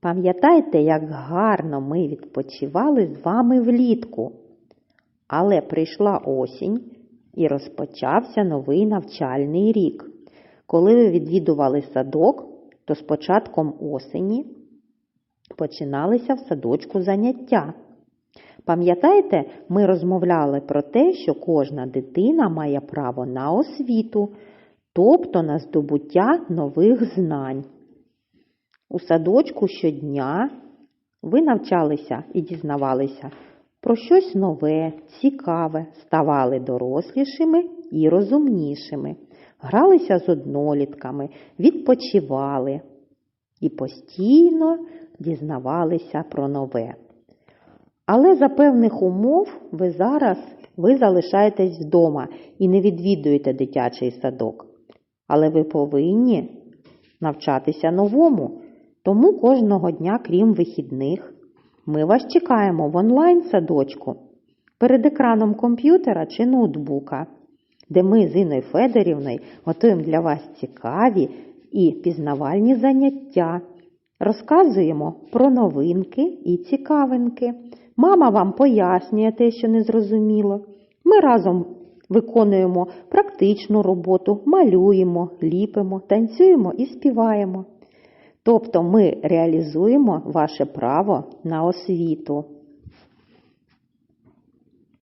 Пам'ятаєте, як гарно ми відпочивали з вами влітку? Але прийшла осінь і розпочався новий навчальний рік. Коли ви відвідували садок, то з початком осені починалися в садочку заняття. Пам'ятаєте, ми розмовляли про те, що кожна дитина має право на освіту, тобто на здобуття нових знань. У садочку щодня ви навчалися і дізнавалися про щось нове, цікаве, ставали дорослішими і розумнішими, гралися з однолітками, відпочивали і постійно дізнавалися про нове. Але за певних умов ви зараз ви залишаєтесь вдома і не відвідуєте дитячий садок. Але ви повинні навчатися новому. Тому кожного дня, крім вихідних, ми вас чекаємо в онлайн-садочку перед екраном комп'ютера чи ноутбука, де ми з Іною Федорівною готуємо для вас цікаві і пізнавальні заняття, розказуємо про новинки і цікавинки. Мама вам пояснює те, що не зрозуміло. Ми разом виконуємо практичну роботу, малюємо, ліпимо, танцюємо і співаємо. Тобто ми реалізуємо ваше право на освіту.